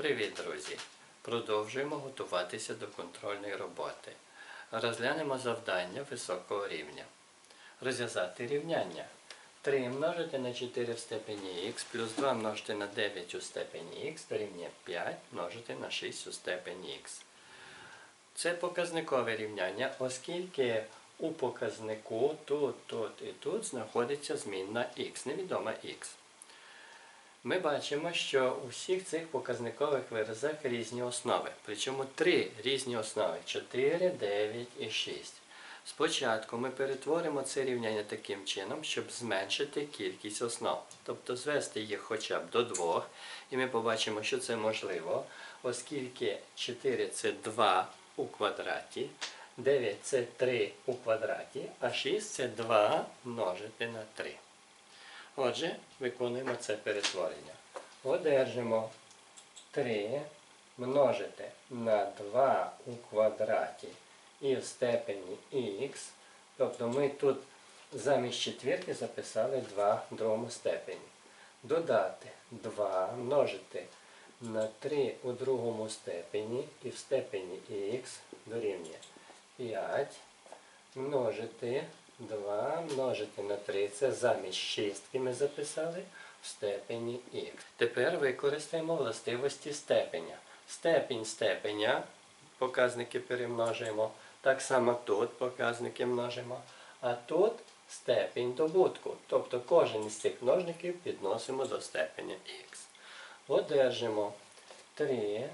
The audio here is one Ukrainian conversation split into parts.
Привіт, друзі! Продовжуємо готуватися до контрольної роботи. Розглянемо завдання високого рівня. Розв'язати рівняння. 3 множити на 4 в степені х плюс 2 множити на 9 у степені х дорівнює 5 множити на 6 у степені х. Це показникове рівняння, оскільки у показнику тут, тут і тут знаходиться змінна х, невідома х. Ми бачимо, що у всіх цих показникових виразах різні основи. Причому три різні основи 4, 9 і 6. Спочатку ми перетворимо це рівняння таким чином, щоб зменшити кількість основ. Тобто звести їх хоча б до двох. І ми побачимо, що це можливо, оскільки 4 це 2 у квадраті, 9 це 3 у квадраті, а 6 це 2 множити на 3. Отже, виконуємо це перетворення. Одержимо 3 множити на 2 у квадраті і в степені х. Тобто ми тут замість четвірки записали 2 в другому степені. Додати 2 множити на 3 у другому степені і в степені х дорівнює 5 множити 2 множити на 3. Це замість шістки ми записали в степені х. Тепер використаємо властивості степеня. Степінь степеня, показники перемножуємо. Так само тут показники множимо. А тут степінь добутку. Тобто кожен із цих множників підносимо до степеня х. Одержимо 3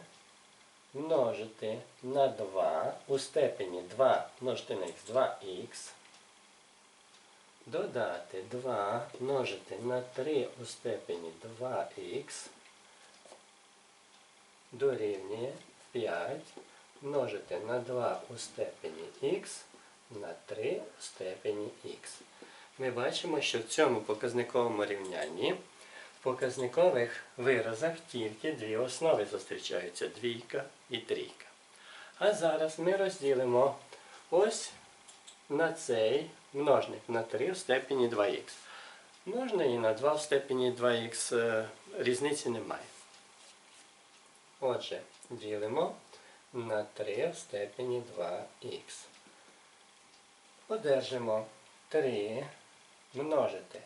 множити на 2 у степені 2 множити на х 2х. Додати 2 множити на 3 у степені 2х дорівнює 5 множити на 2 у степені х на 3 у степені х. Ми бачимо, що в цьому показниковому рівнянні в показникових виразах тільки дві основи зустрічаються двійка і трійка. А зараз ми розділимо ось на цей множник на 3 в степені 2х. Можна і на 2 в степені 2х, е, різниці немає. Отже, ділимо на 3 в степені 2х. Одержимо 3 множити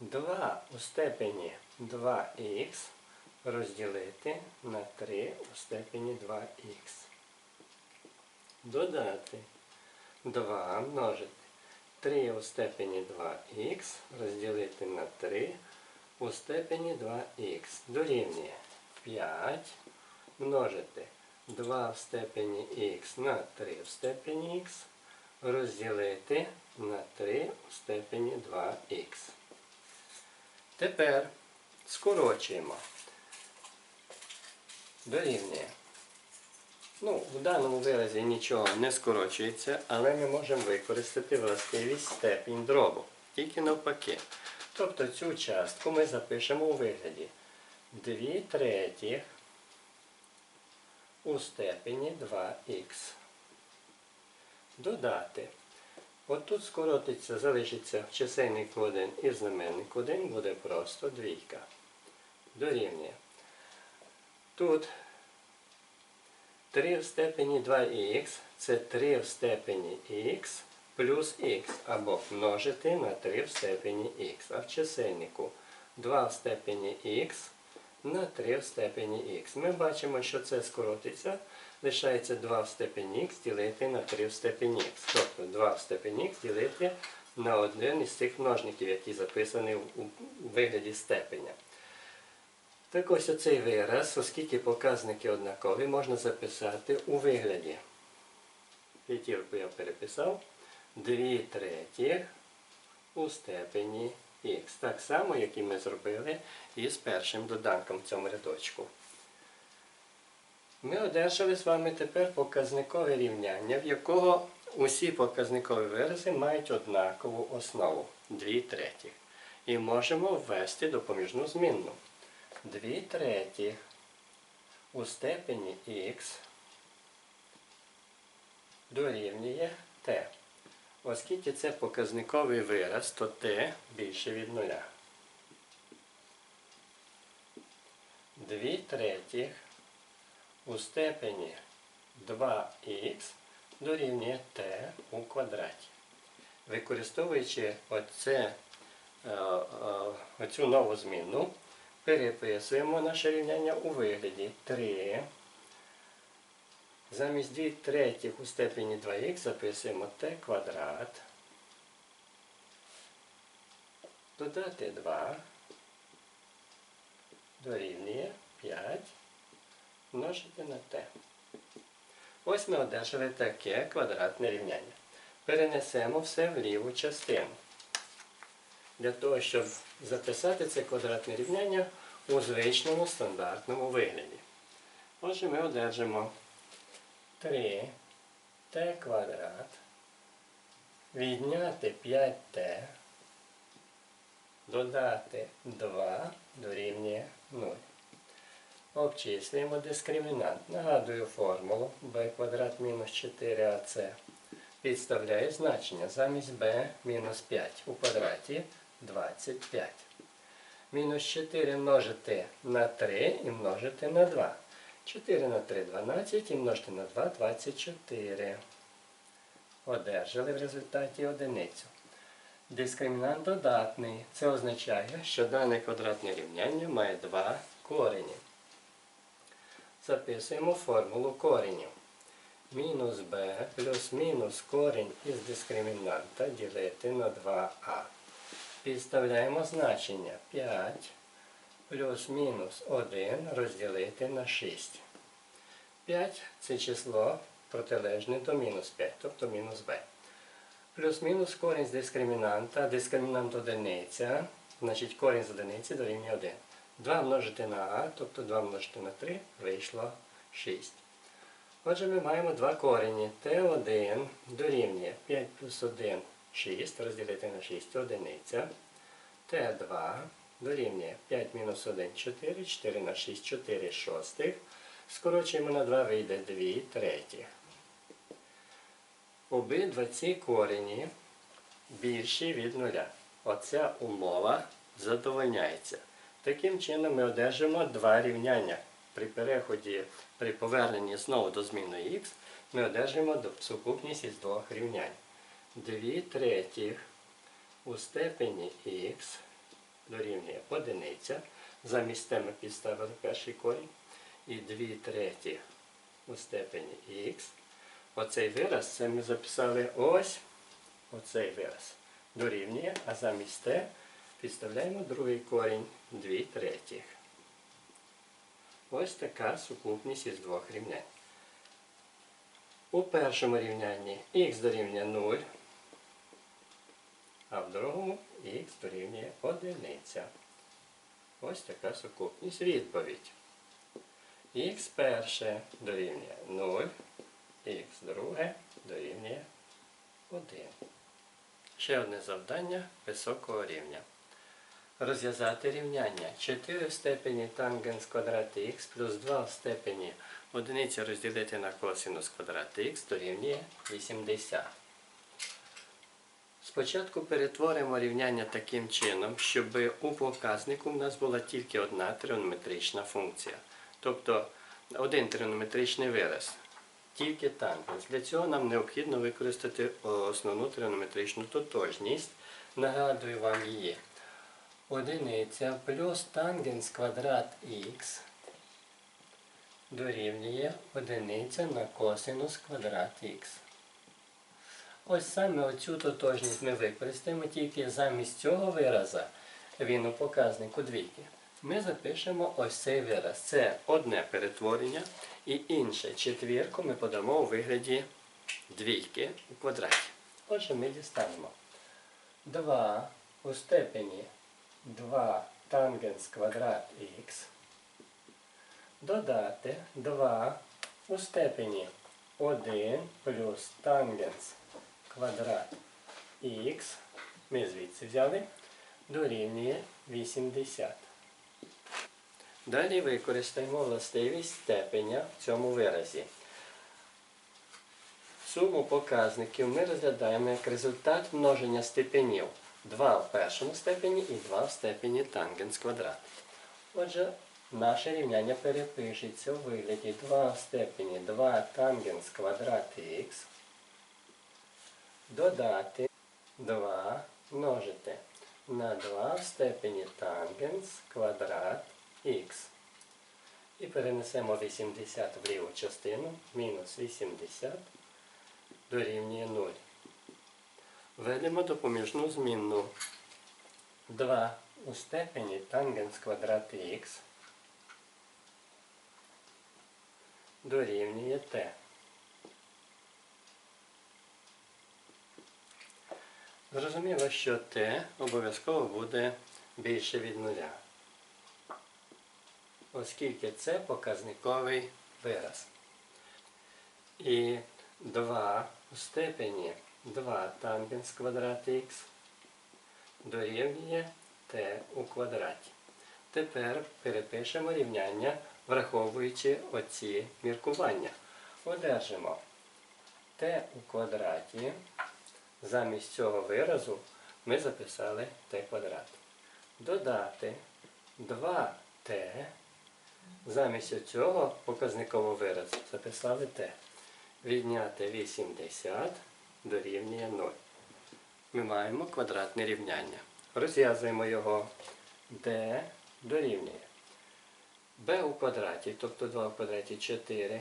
2 у степені 2х розділити на 3 у степені 2х. Додати 2 множити 3 у степені 2х розділити на 3 у степені 2х дорівнює 5 множити 2 в степені х на 3 в степені х розділити на 3 у степені 2х. Тепер скорочуємо. Дорівнює. Ну, в даному виразі нічого не скорочується, але ми можемо використати властивість степінь дробу. Тільки навпаки. Тобто цю частку ми запишемо у вигляді 2 третіх у степені 2х. Додати. От тут скоротиться, залишиться чисельник 1 і знаменник 1, буде просто двійка. Дорівнює. Тут 3 в степені 2х це 3 в степені х плюс х або множити на 3 в степені х. А в чисельнику 2 в степені х на 3 в степені х. Ми бачимо, що це скоротиться. Лишається 2 в степені х ділити на 3 в степені х. Тобто 2 в степені х ділити на один із цих множників, які записані у вигляді степеня. Так ось оцей вираз, оскільки показники однакові, можна записати у вигляді. П'ятірку я переписав. 2 третіх у степені х. Так само, як і ми зробили із першим доданком в цьому рядочку. Ми одержали з вами тепер показникове рівняння, в якого усі показникові вирази мають однакову основу 2 третіх. І можемо ввести допоміжну змінну. 2 третіх у степені х дорівнює t. Оскільки це показниковий вираз, то t більше від нуля. 2 третіх у степені 2х дорівнює t у квадраті. Використовуючи оце, е, е, оцю нову зміну, переписуємо наше рівняння у вигляді 3. Замість 2 третіх у степені 2х записуємо t квадрат. Додати 2 дорівнює 5 множити на t. Ось ми одержали таке квадратне рівняння. Перенесемо все в ліву частину. Для того, щоб записати це квадратне рівняння у звичному стандартному вигляді. Отже, ми одержимо 3 t квадрат відняти 5t додати 2 дорівнює 0. Обчислюємо дискримінант. Нагадую формулу b квадрат мінус 4ac. Підставляє значення замість b мінус 5 у квадраті 25. Мінус 4 множити на 3 і множити на 2. 4 на 3 12 і множити на 2 24. Одержали в результаті одиницю. Дискримінант додатний. Це означає, що дане квадратне рівняння має два корені. Записуємо формулу коренів. Мінус b плюс мінус корінь із дискримінанта ділити на 2а. Підставляємо значення 5 плюс мінус 1 розділити на 6. 5 це число протилежне до мінус 5, тобто мінус b. Плюс-мінус корінь з дискримінанта, дискримінант одиниця, значить корінь з одиниці дорівнює 1. 2 множити на а, тобто 2 множити на 3, вийшло 6. Отже, ми маємо два корені. Т1 дорівнює 5 плюс 1 6, розділити на 6 одиниця. Т2 дорівнює 5 мінус 1 4, 4 на 6, 4 шостих. Скорочуємо на 2, вийде 2 третіх. Обидва ці корені більші від нуля. Оця умова задовольняється. Таким чином ми одержимо два рівняння. При переході, при поверненні знову до зміни х, ми одержимо сукупність із двох рівнянь. 2 третіх у степені х дорівнює одиниця. Замість те ми підставили перший корінь. І 2 третіх у степені х. Оцей вираз це ми записали ось оцей вираз. Дорівнює, а замість те підставляємо другий корінь 2 третіх. Ось така сукупність із двох рівнянь. У першому рівнянні х дорівнює 0, а в другому х дорівнює 1. Ось така сукупність. Відповідь. х перше дорівнює 0, х друге дорівнює 1. Ще одне завдання високого рівня. Розв'язати рівняння 4 в степені тангенс квадрат х плюс 2 в степені 1 розділити на косинус квадрат х дорівнює 80. Спочатку перетворимо рівняння таким чином, щоб у показнику в нас була тільки одна тригонометрична функція. Тобто один тригонометричний вираз. Тільки тангенс. Для цього нам необхідно використати основну тригонометричну тотожність. Нагадую вам її. Одиниця плюс тангенс квадрат х дорівнює одиниця на косинус квадрат х. Ось саме оцю тотожність ми використаємо тільки замість цього вираза, він у показнику двійки. Ми запишемо ось цей вираз. Це одне перетворення і інше четвірку ми подамо у вигляді двійки у квадраті. Отже, ми дістанемо 2 у степені 2 тангенс квадрат х додати 2 у степені 1 плюс тангенс квадрат х, ми звідси взяли, дорівнює 80. Далі використаємо властивість степеня в цьому виразі. Суму показників ми розглядаємо як результат множення степенів 2 в першому степені і 2 в степені тангенс квадрат. Отже, наше рівняння перепишеться у вигляді 2 в степені 2 тангенс квадрат х додати 2 множити на 2 в степені тангенс квадрат х. І перенесемо 80 в ліву частину, мінус 80 дорівнює 0. Введемо допоміжну змінну 2 у степені тангенс квадрат х дорівнює t. Зрозуміло, що t обов'язково буде більше від нуля, оскільки це показниковий вираз. І 2 у степені 2 тангенс квадрат х дорівнює t у квадраті. Тепер перепишемо рівняння, враховуючи оці міркування. Одержимо t у квадраті. Замість цього виразу ми записали t квадрат. Додати 2t. Замість цього показникового виразу записали t. Відняти 80 дорівнює 0. Ми маємо квадратне рівняння. Розв'язуємо його d дорівнює b у квадраті, тобто 2 в квадраті 4,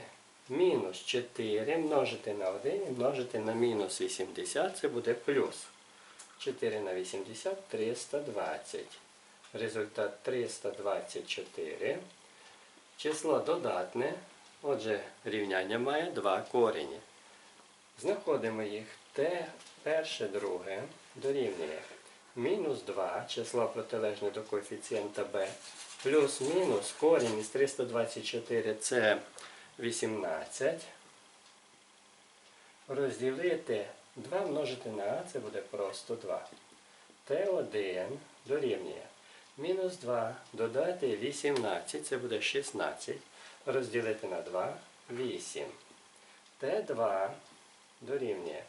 мінус 4 множити на 1 і множити на мінус 80, це буде плюс. 4 на 80 320. Результат 324. Число додатне, отже, рівняння має два корені. Знаходимо їх t перше, друге дорівнює мінус 2, число протилежне до коефіцієнта b, плюс мінус корінь із 324 це 18. Розділити 2 множити на а, це буде просто 2. Т1 дорівнює мінус 2 додати 18, це буде 16. Розділити на 2 8. Т2 дорівнює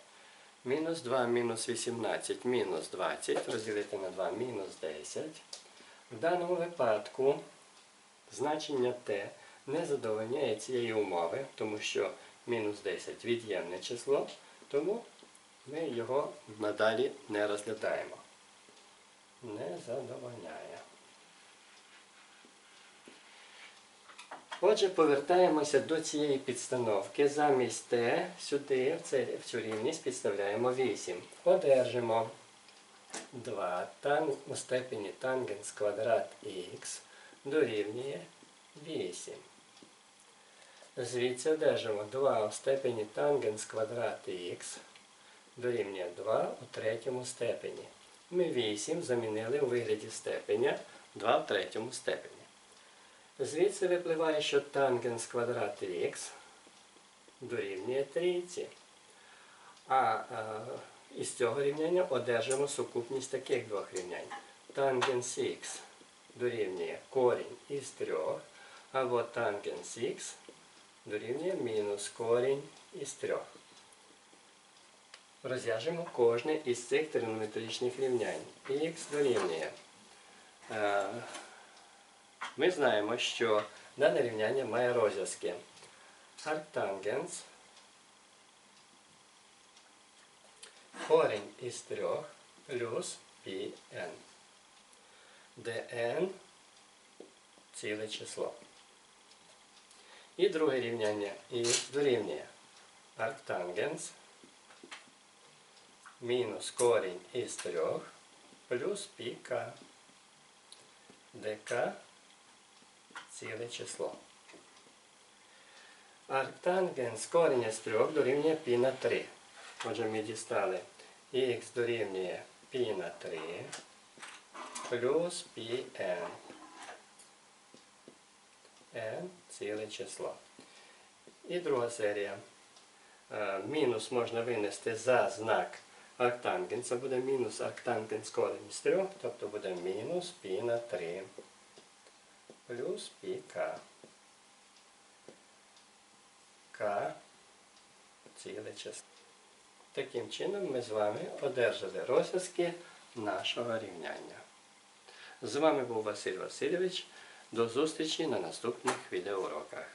мінус 2 мінус 18 мінус 20. Розділити на 2 мінус 10. В даному випадку значення t не задовольняє цієї умови, тому що мінус 10 від'ємне число, тому ми його надалі не розглядаємо. Не задовольняє. Отже, повертаємося до цієї підстановки. Замість t сюди, в цю рівність підставляємо 8. Одержимо 2 тан, у степені тангенс квадрат х дорівнює 8. Звідси одержимо 2 у степені тангенс квадрат х дорівнює 2 у третьому степені. Ми 8 замінили у вигляді степеня 2 в третьому степені. Звідси випливає, що тангенс квадрат х дорівнює трійці. А, а із цього рівняння одержимо сукупність таких двох рівнянь. Тангенс х дорівнює корінь із трьох, або тангенс х дорівнює мінус корінь із трьох. Розв'яжемо кожне із цих тригонометричних рівнянь. х дорівнює. Е, Ми знаємо, що дане рівняння має розв'язки. Арктангенс корінь із трьох плюс πn, де n ціле число. І друге рівняння і дорівнює арктангенс мінус корінь із трьох плюс піка ДК ціле число. Арктангенс корінь із трьох дорівнює пі на 3. Отже, ми дістали х дорівнює пі на 3 плюс пі n. n ціле число. І друга серія. Е, Мінус можна винести за знак арктангенса. Буде мінус арктангенс корінь з 3, тобто буде мінус π на 3 плюс πk. К ціле число. Таким чином ми з вами одержали розв'язки нашого рівняння. З вами був Василь Васильович. До зустрічі на наступних відеоуроках.